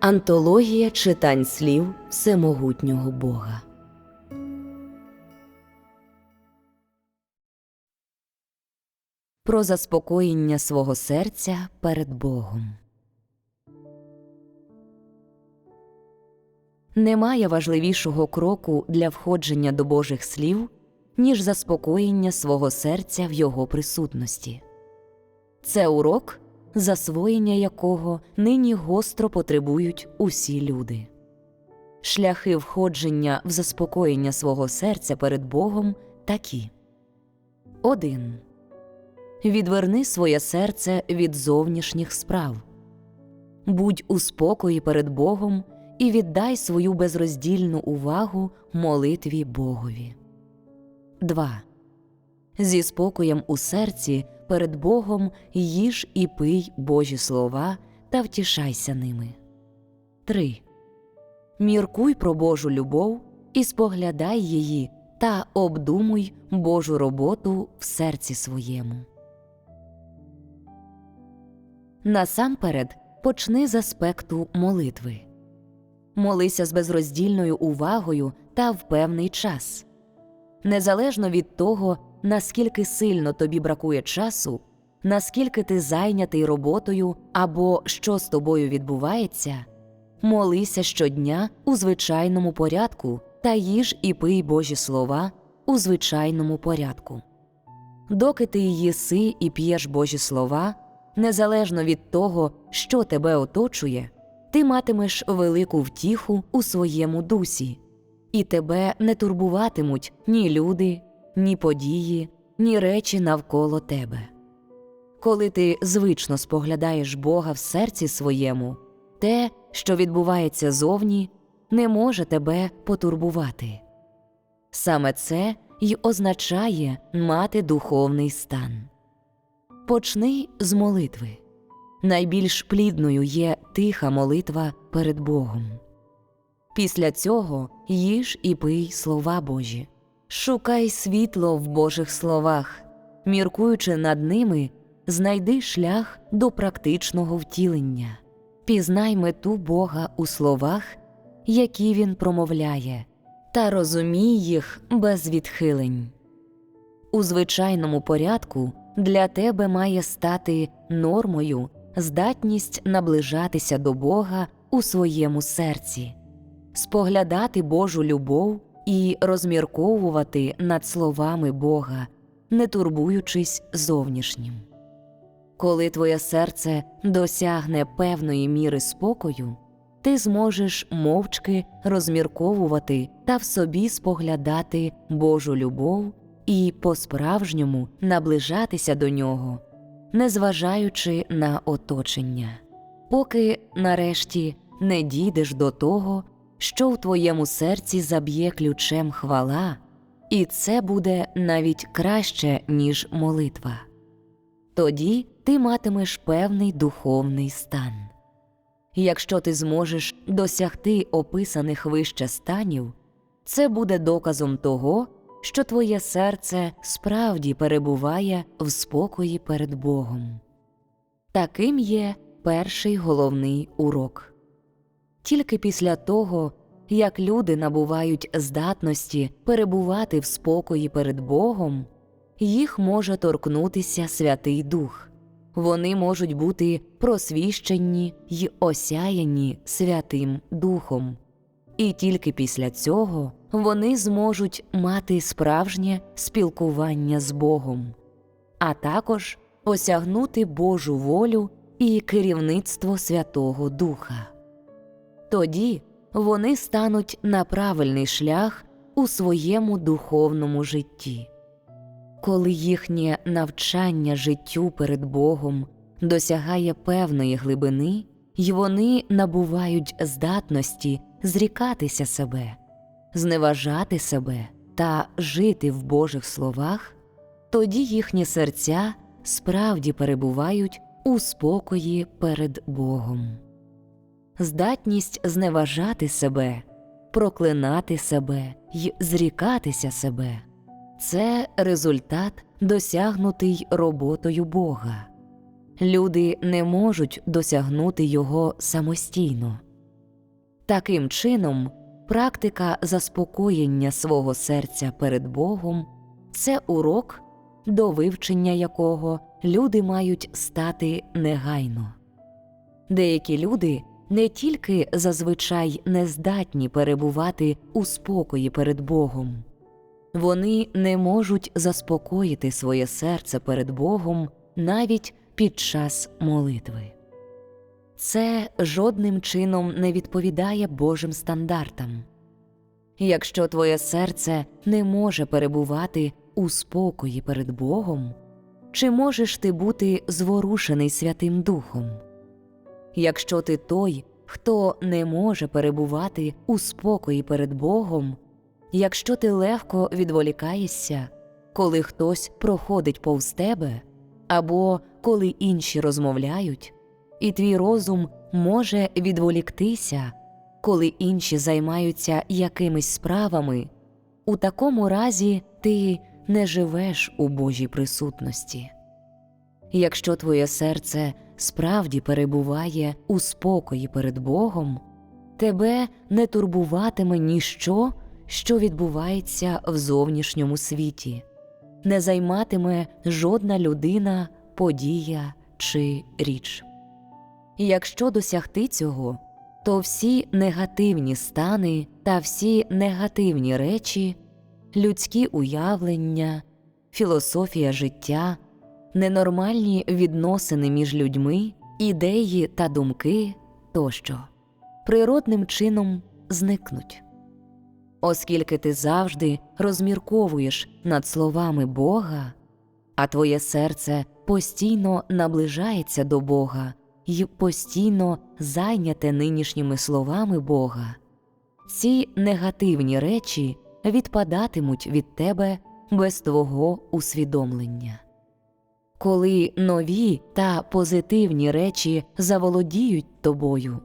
Антологія читань слів Всемогутнього Бога. Про заспокоєння свого серця перед Богом. Немає важливішого кроку для входження до Божих слів, ніж заспокоєння свого серця в Його присутності. Це урок, засвоєння якого нині гостро потребують усі люди. Шляхи входження в заспокоєння свого серця перед Богом такі 1. Відверни своє серце від зовнішніх справ. Будь у спокої перед Богом і віддай свою безроздільну увагу молитві Богові. 2. Зі спокоєм у серці перед Богом їж і пий Божі слова та втішайся ними. 3. Міркуй про Божу любов і споглядай її та обдумуй Божу роботу в серці своєму. Насамперед почни з аспекту молитви. Молися з безроздільною увагою та в певний час. Незалежно від того, наскільки сильно тобі бракує часу, наскільки ти зайнятий роботою або що з тобою відбувається, молися щодня у звичайному порядку та їж і пий Божі слова у звичайному порядку. Доки ти їси і п'єш Божі слова, незалежно від того, що тебе оточує, ти матимеш велику втіху у своєму дусі, і тебе не турбуватимуть ні люди, ні події, ні речі навколо тебе. Коли ти звично споглядаєш Бога в серці своєму, те, що відбувається зовні, не може тебе потурбувати. Саме це й означає мати духовний стан. Почни з молитви. Найбільш плідною є тиха молитва перед Богом. Після цього їж і пий слова Божі. Шукай світло в Божих словах, міркуючи над ними, знайди шлях до практичного втілення, пізнай мету Бога у словах, які Він промовляє, та розумій їх без відхилень. У звичайному порядку для тебе має стати нормою здатність наближатися до Бога у своєму серці, споглядати Божу любов і розмірковувати над словами Бога, не турбуючись зовнішнім. Коли твоє серце досягне певної міри спокою, ти зможеш мовчки розмірковувати та в собі споглядати Божу любов і по-справжньому наближатися до нього, незважаючи на оточення, поки нарешті не дійдеш до того, що в твоєму серці заб'є ключем хвала, і це буде навіть краще, ніж молитва. Тоді ти матимеш певний духовний стан. Якщо ти зможеш досягти описаних вище станів, це буде доказом того, що твоє серце справді перебуває в спокої перед Богом. Таким є перший головний урок. Тільки після того, як люди набувають здатності перебувати в спокої перед Богом, їх може торкнутися Святий Дух, вони можуть бути просвіщені й осяяні Святим Духом, і тільки після цього вони зможуть мати справжнє спілкування з Богом, а також осягнути Божу волю і керівництво Святого Духа. Тоді вони стануть на правильний шлях у своєму духовному житті. Коли їхнє навчання життю перед Богом досягає певної глибини, й вони набувають здатності зрікатися себе, зневажати себе та жити в Божих словах, тоді їхні серця справді перебувають у спокої перед Богом. Здатність зневажати себе, проклинати себе й зрікатися себе це результат, досягнутий роботою Бога. Люди не можуть досягнути його самостійно, Таким чином, практика заспокоєння свого серця перед Богом це урок, до вивчення якого люди мають стати негайно. Деякі люди не тільки зазвичай не здатні перебувати у спокої перед Богом, вони не можуть заспокоїти своє серце перед Богом навіть під час молитви. Це жодним чином не відповідає Божим стандартам. Якщо твоє серце не може перебувати у спокої перед Богом, чи можеш ти бути зворушений Святим Духом? Якщо ти той, хто не може перебувати у спокої перед Богом, якщо ти легко відволікаєшся, коли хтось проходить повз тебе, або коли інші розмовляють, і твій розум може відволіктися, коли інші займаються якимись справами, у такому разі ти не живеш у Божій присутності. Якщо твоє серце справді перебуває у спокої перед Богом, тебе не турбуватиме ніщо, що відбувається в зовнішньому світі, не займатиме жодна людина, подія чи річ. Якщо досягти цього, то всі негативні стани та всі негативні речі, людські уявлення, філософія життя, ненормальні відносини між людьми, ідеї та думки тощо природним чином зникнуть. Оскільки ти завжди розмірковуєш над словами Бога, а твоє серце постійно наближається до Бога й постійно зайняте нинішніми словами Бога, ці негативні речі відпадатимуть від тебе без твого усвідомлення. Коли нові та позитивні речі заволодіють тобою,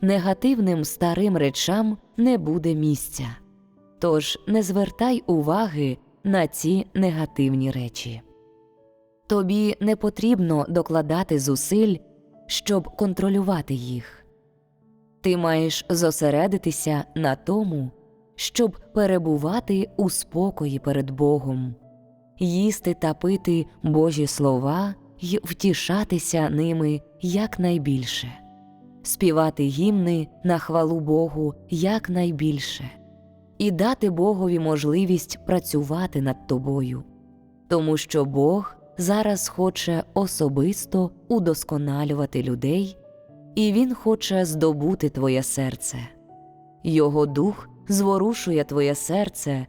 негативним старим речам не буде місця. Тож не звертай уваги на ці негативні речі. Тобі не потрібно докладати зусиль, щоб контролювати їх. Ти маєш зосередитися на тому, щоб перебувати у спокої перед Богом, їсти та пити Божі слова й втішатися ними якнайбільше, співати гімни на хвалу Богу якнайбільше, і дати Богові можливість працювати над тобою, тому що Бог зараз хоче особисто удосконалювати людей, і Він хоче здобути твоє серце. Його дух зворушує твоє серце,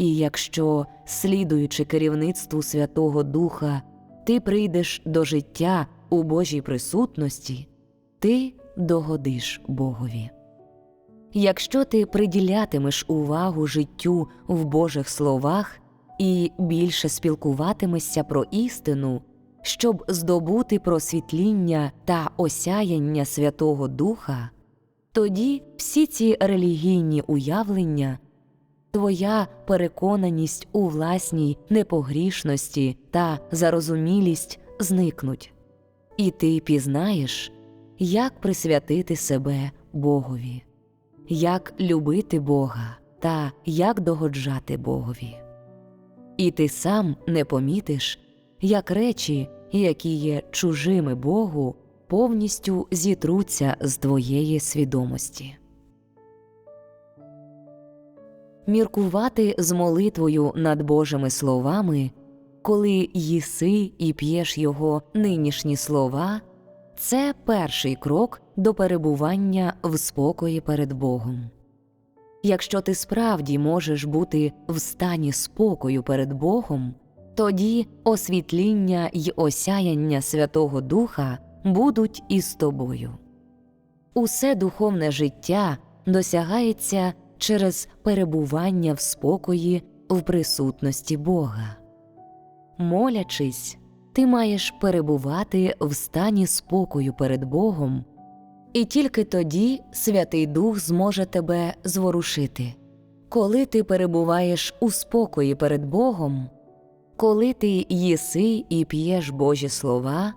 і якщо, слідуючи керівництву Святого Духа, ти прийдеш до життя у Божій присутності, ти догодиш Богові. Якщо ти приділятимеш увагу життю в Божих словах і більше спілкуватимешся про істину, щоб здобути просвітління та осяяння Святого Духа, тоді всі ці релігійні уявлення, твоя переконаність у власній непогрішності та зарозумілість зникнуть, і ти пізнаєш, як присвятити себе Богові, як любити Бога та як догоджати Богові. І ти сам не помітиш, як речі, які є чужими Богу, повністю зітруться з твоєї свідомості. Міркувати з молитвою над Божими словами, коли їси і п'єш його нинішні слова, це перший крок до перебування в спокої перед Богом. Якщо ти справді можеш бути в стані спокою перед Богом, тоді освітління й осяяння Святого Духа будуть із тобою. Усе духовне життя досягається через перебування в спокої в присутності Бога. Молячись, ти маєш перебувати в стані спокою перед Богом, і тільки тоді Святий Дух зможе тебе зворушити. Коли ти перебуваєш у спокої перед Богом, коли ти їси і п'єш Божі слова,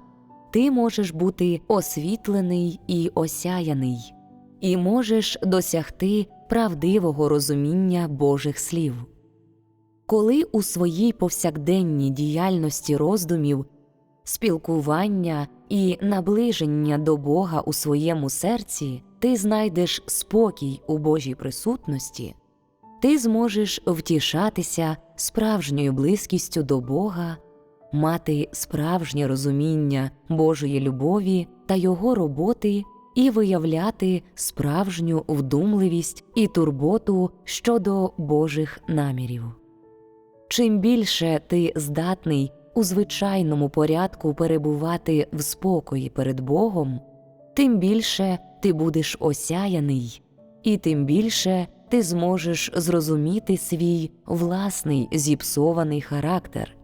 ти можеш бути освітлений і осяяний, і можеш досягти правдивого розуміння Божих слів. Коли у своїй повсякденній діяльності роздумів, спілкування і наближення до Бога у своєму серці ти знайдеш спокій у Божій присутності, ти зможеш втішатися справжньою близькістю до Бога, мати справжнє розуміння Божої любові та Його роботи і виявляти справжню вдумливість і турботу щодо Божих намірів. Чим більше ти здатний у звичайному порядку перебувати в спокої перед Богом, тим більше ти будеш осяяний, і тим більше ти зможеш зрозуміти свій власний зіпсований характер,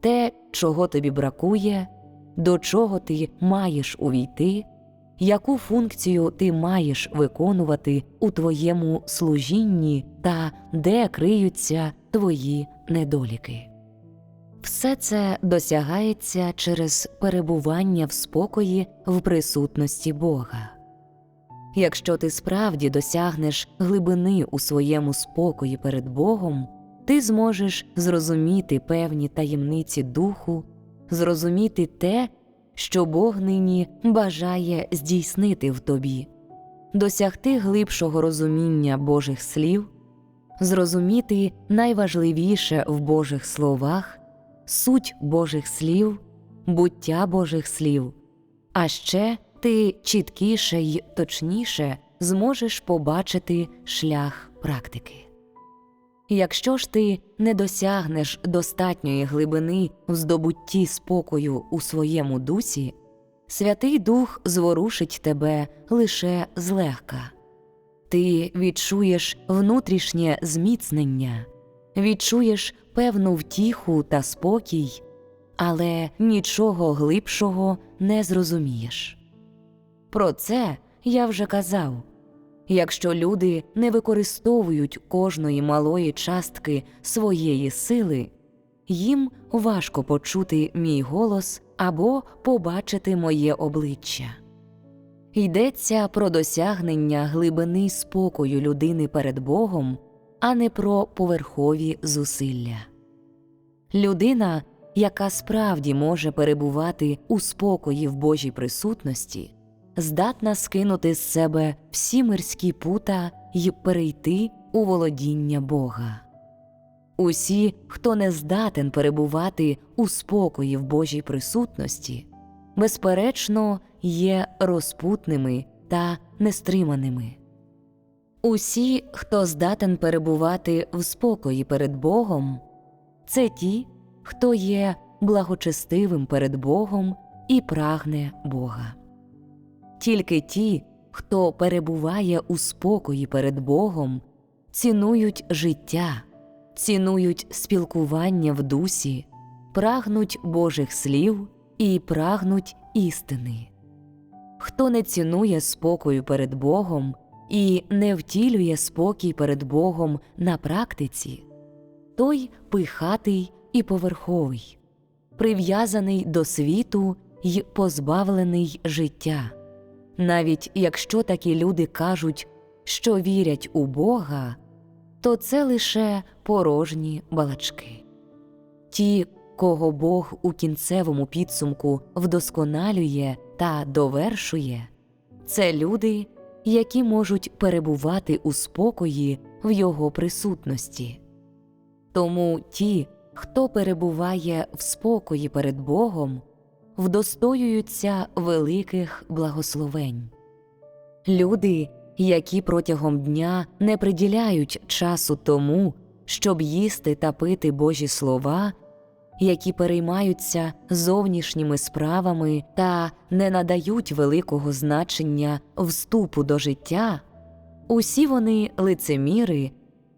те, чого тобі бракує, до чого ти маєш увійти, яку функцію ти маєш виконувати у твоєму служінні та де криються твої недоліки. Все це досягається через перебування в спокої в присутності Бога. Якщо ти справді досягнеш глибини у своєму спокої перед Богом, ти зможеш зрозуміти певні таємниці духу, зрозуміти те, що Бог нині бажає здійснити в тобі, досягти глибшого розуміння Божих слів, зрозуміти найважливіше в Божих словах, суть Божих слів, буття Божих слів, а ще ти чіткіше й точніше зможеш побачити шлях практики. Якщо ж ти не досягнеш достатньої глибини в здобутті спокою у своєму дусі, Святий Дух зворушить тебе лише злегка. Ти відчуєш внутрішнє зміцнення, відчуєш певну втіху та спокій, але нічого глибшого не зрозумієш. Про це я вже казав. Якщо люди не використовують кожної малої частки своєї сили, їм важко почути мій голос або побачити моє обличчя. Йдеться про досягнення глибини спокою людини перед Богом, а не про поверхові зусилля. Людина, яка справді може перебувати у спокої в Божій присутності, здатна скинути з себе всі мирські пута й перейти у володіння Бога. Усі, хто не здатен перебувати у спокої в Божій присутності, безперечно, є розпутними та нестриманими. Усі, хто здатен перебувати в спокої перед Богом, це ті, хто є благочестивим перед Богом і прагне Бога. Тільки ті, хто перебуває у спокої перед Богом, цінують життя, цінують спілкування в дусі, прагнуть Божих слів і прагнуть істини. Хто не цінує спокою перед Богом і не втілює спокій перед Богом на практиці, той пихатий і поверховий, прив'язаний до світу й позбавлений життя. Навіть якщо такі люди кажуть, що вірять у Бога, то це лише порожні балачки. Ті, кого Бог у кінцевому підсумку вдосконалює та довершує, це люди, які можуть перебувати у спокої в Його присутності. Тому ті, хто перебуває в спокої перед Богом, вдостоюються великих благословень. Люди, які протягом дня не приділяють часу тому, щоб їсти та пити Божі слова, які переймаються зовнішніми справами та не надають великого значення вступу до життя, усі вони лицеміри,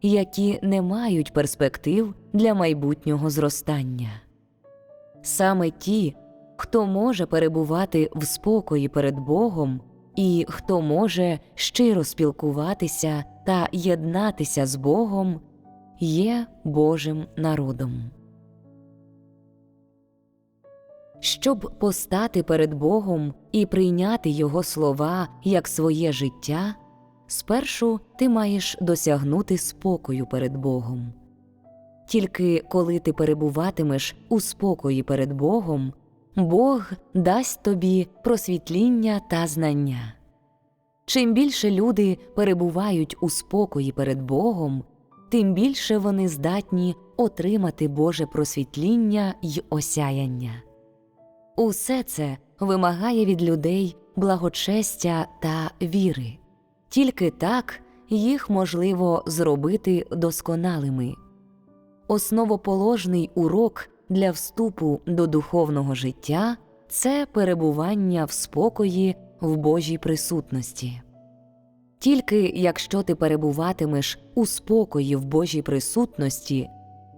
які не мають перспектив для майбутнього зростання. Саме ті, хто може перебувати в спокої перед Богом, і хто може щиро спілкуватися та єднатися з Богом, є Божим народом. Щоб постати перед Богом і прийняти Його слова як своє життя, Спершу ти маєш досягнути спокою перед Богом. Тільки коли ти перебуватимеш у спокої перед Богом, Бог дасть тобі просвітління та знання. Чим більше люди перебувають у спокої перед Богом, тим більше вони здатні отримати Боже просвітління й осяяння. Усе це вимагає від людей благочестя та віри. Тільки так їх можливо зробити досконалими. Основоположний урок для вступу до духовного життя це перебування в спокої в Божій присутності. Тільки якщо ти перебуватимеш у спокої в Божій присутності,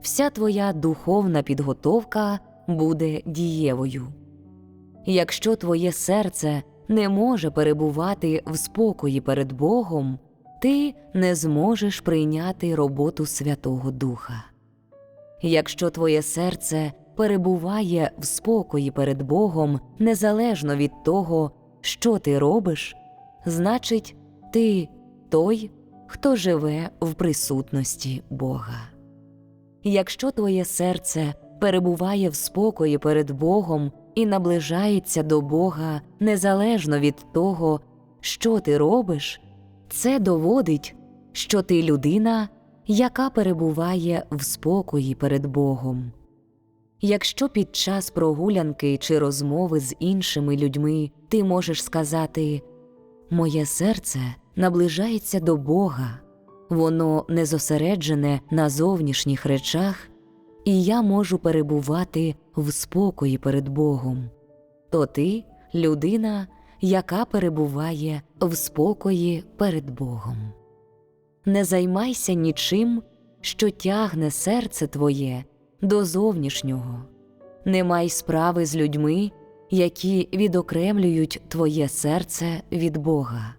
вся твоя духовна підготовка буде дієвою. Якщо твоє серце не може перебувати в спокої перед Богом, ти не зможеш прийняти роботу Святого Духа. Якщо твоє серце перебуває в спокої перед Богом незалежно від того, що ти робиш, значить, ти той, хто живе в присутності Бога. Якщо твоє серце перебуває в спокої перед Богом і наближається до Бога незалежно від того, що ти робиш, це доводить, що ти людина, яка перебуває в спокої перед Богом. Якщо під час прогулянки чи розмови з іншими людьми ти можеш сказати Моє серце наближається до Бога, воно не зосереджене на зовнішніх речах, і я можу перебувати в спокої перед Богом, то ти людина, яка перебуває в спокої перед Богом. Не займайся нічим, що тягне серце твоє до зовнішнього, не май справи з людьми, які відокремлюють твоє серце від Бога.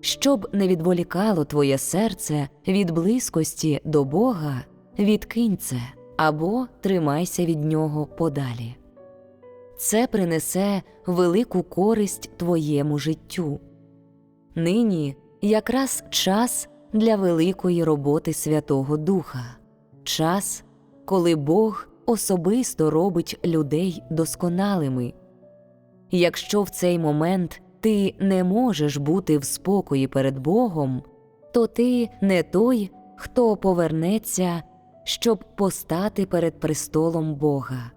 Щоб не відволікало твоє серце від близькості до Бога, відкинь це або тримайся від нього подалі. Це принесе велику користь твоєму життю. Нині якраз час для великої роботи Святого Духа, час, коли Бог особисто робить людей досконалими. Якщо в цей момент ти не можеш бути в спокої перед Богом, то ти не той, хто повернеться, щоб постати перед престолом Бога.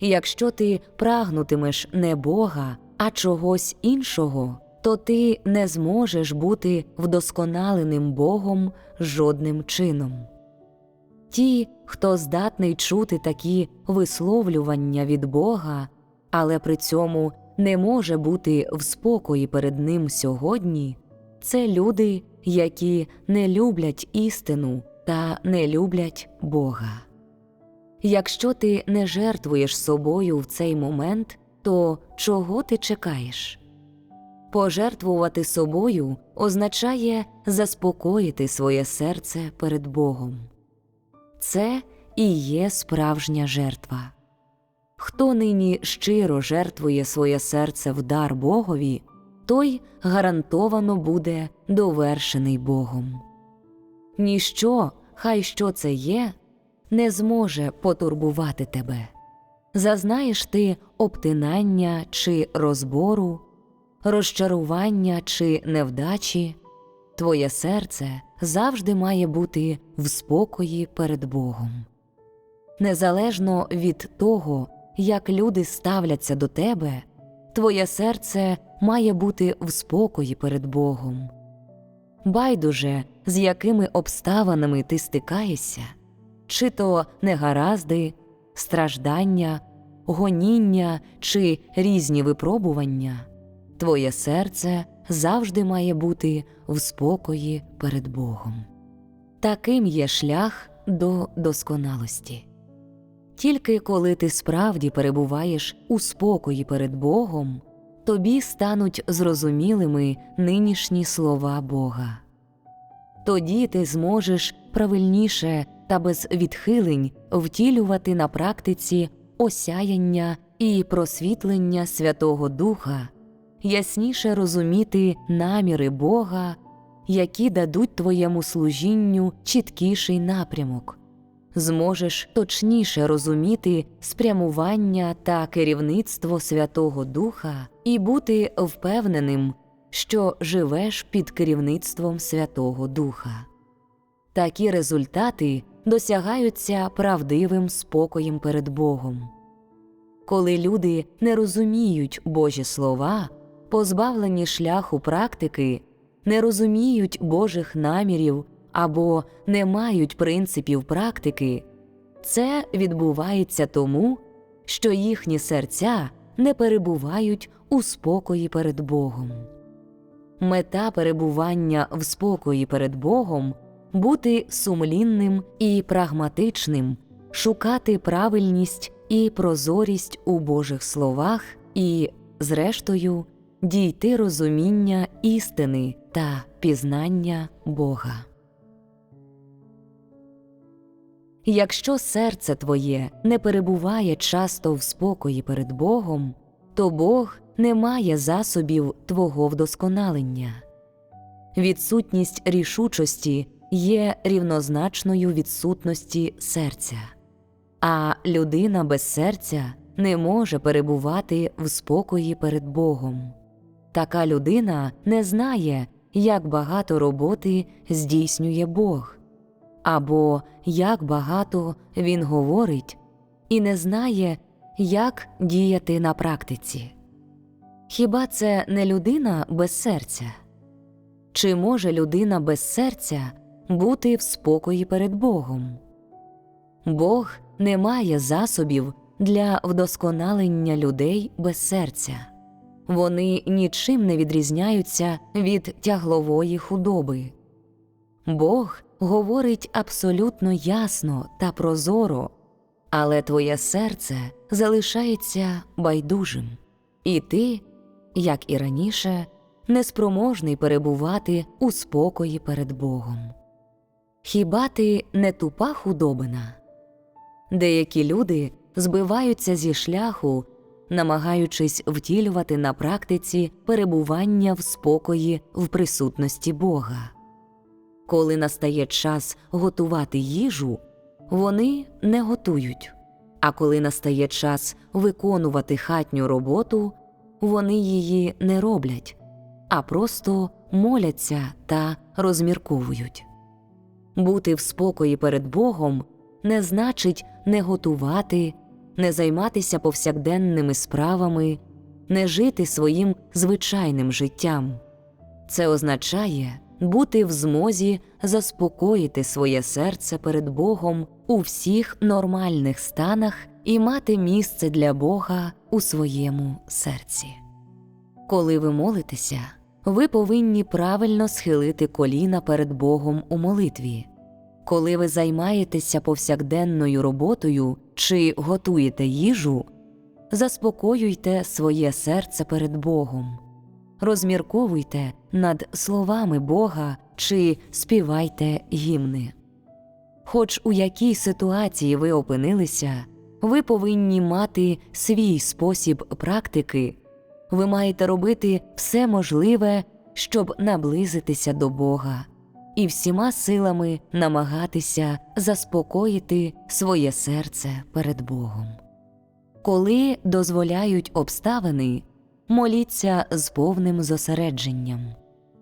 Якщо ти прагнутимеш не Бога, а чогось іншого, то ти не зможеш бути вдосконаленим Богом жодним чином. Ті, хто здатний чути такі висловлювання від Бога, але при цьому не може бути в спокої перед Ним сьогодні, це люди, які не люблять істину та не люблять Бога. Якщо ти не жертвуєш собою в цей момент, то чого ти чекаєш? Пожертвувати собою означає заспокоїти своє серце перед Богом. Це і є справжня жертва. Хто нині щиро жертвує своє серце в дар Богові, той гарантовано буде довершений Богом. Ніщо, хай що це є, не зможе потурбувати тебе. Зазнаєш ти обтинання чи розбору, розчарування чи невдачі, твоє серце завжди має бути в спокої перед Богом. Незалежно від того, як люди ставляться до тебе, твоє серце має бути в спокої перед Богом. Байдуже, з якими обставинами ти стикаєшся, чи то негаразди, страждання, гоніння чи різні випробування, твоє серце завжди має бути в спокої перед Богом. Таким є шлях до досконалості. Тільки коли ти справді перебуваєш у спокої перед Богом, тобі стануть зрозумілими нинішні слова Бога. Тоді ти зможеш правильніше та без відхилень втілювати на практиці осяяння і просвітлення Святого Духа, ясніше розуміти наміри Бога які дадуть твоєму служінню чіткіший напрямок, зможеш точніше розуміти спрямування та керівництво Святого Духа і бути впевненим, що живеш під керівництвом Святого Духа. Такі результати досягаються правдивим спокоєм перед Богом. Коли люди не розуміють Божі слова, позбавлені шляху практики, не розуміють Божих намірів або не мають принципів практики, це відбувається тому, що їхні серця не перебувають у спокої перед Богом. Мета перебування в спокої перед Богом бути сумлінним і прагматичним, шукати правильність і прозорість у Божих словах і, зрештою, дійти розуміння істини та пізнання Бога. Якщо серце твоє не перебуває часто в спокої перед Богом, то Бог не має засобів твого вдосконалення. Відсутність рішучості є рівнозначною відсутності серця, а людина без серця не може перебувати в спокої перед Богом. Така людина не знає, як багато роботи здійснює Бог, або як багато Він говорить, і не знає, як діяти на практиці. Хіба це не людина без серця? Чи може людина без серця бути в спокої перед Богом? Бог не має засобів для вдосконалення людей без серця. Вони нічим не відрізняються від тяглової худоби. Бог говорить абсолютно ясно та прозоро, але твоє серце залишається байдужим, і ти, як і раніше, неспроможний перебувати у спокої перед Богом. Хіба ти не тупа худобина? Деякі люди збиваються зі шляху, намагаючись втілювати на практиці перебування в спокої в присутності Бога. Коли настає час готувати їжу, вони не готують, а коли настає час виконувати хатню роботу, вони її не роблять, а просто моляться та розмірковують. Бути в спокої перед Богом не значить не готувати, не займатися повсякденними справами, не жити своїм звичайним життям. Це означає бути в змозі заспокоїти своє серце перед Богом у всіх нормальних станах і мати місце для Бога у своєму серці. Коли ви молитеся, ви повинні правильно схилити коліна перед Богом у молитві. Коли ви займаєтеся повсякденною роботою чи готуєте їжу, заспокоюйте своє серце перед Богом, розмірковуйте над словами Бога чи співайте гімни. Хоч у якій ситуації ви опинилися, ви повинні мати свій спосіб практики, ви маєте робити все можливе, щоб наблизитися до Бога і всіма силами намагатися заспокоїти своє серце перед Богом. Коли дозволяють обставини, моліться з повним зосередженням.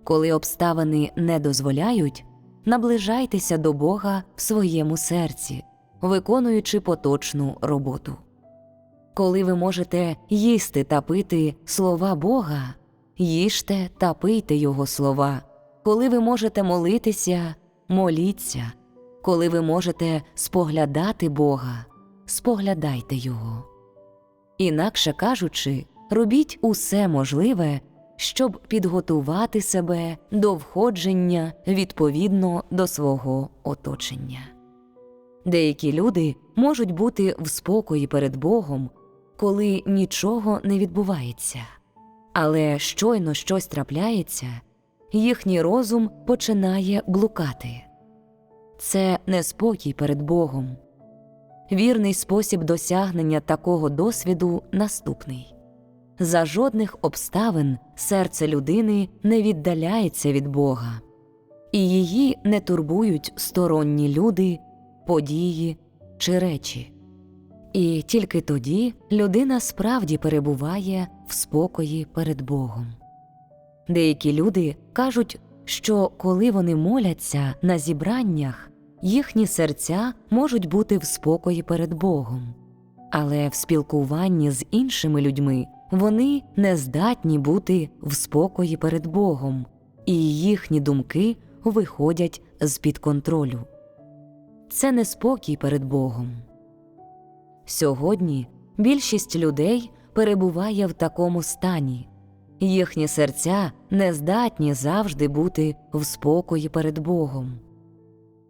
Коли обставини не дозволяють, наближайтеся до Бога в своєму серці, виконуючи поточну роботу. Коли ви можете їсти та пити слова Бога, їжте та пийте Його слова. Коли ви можете молитися, моліться, коли ви можете споглядати Бога, споглядайте Його. Інакше кажучи, робіть усе можливе, щоб підготувати себе до входження відповідно до свого оточення. Деякі люди можуть бути в спокої перед Богом, коли нічого не відбувається, але щойно щось трапляється, їхній розум починає блукати. Це неспокій перед Богом. Вірний спосіб досягнення такого досвіду наступний за жодних обставин серце людини не віддаляється від Бога. і її не турбують сторонні люди, події чи речі. І тільки тоді людина справді перебуває в спокої перед Богом. Деякі люди кажуть, що коли вони моляться на зібраннях, їхні серця можуть бути в спокої перед Богом, але в спілкуванні з іншими людьми вони не здатні бути в спокої перед Богом, і їхні думки виходять з під контролю. Це не спокій перед Богом. Сьогодні більшість людей перебуває в такому стані, їхні серця не здатні завжди бути в спокої перед Богом.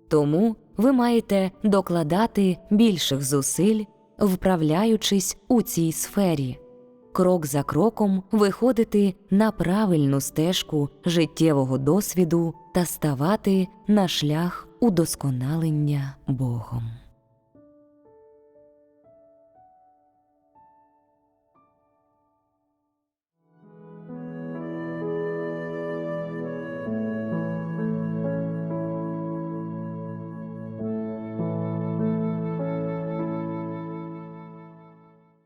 Тому ви маєте докладати більших зусиль, вправляючись у цій сфері, крок за кроком виходити на правильну стежку життєвого досвіду та ставати на шлях удосконалення Богом.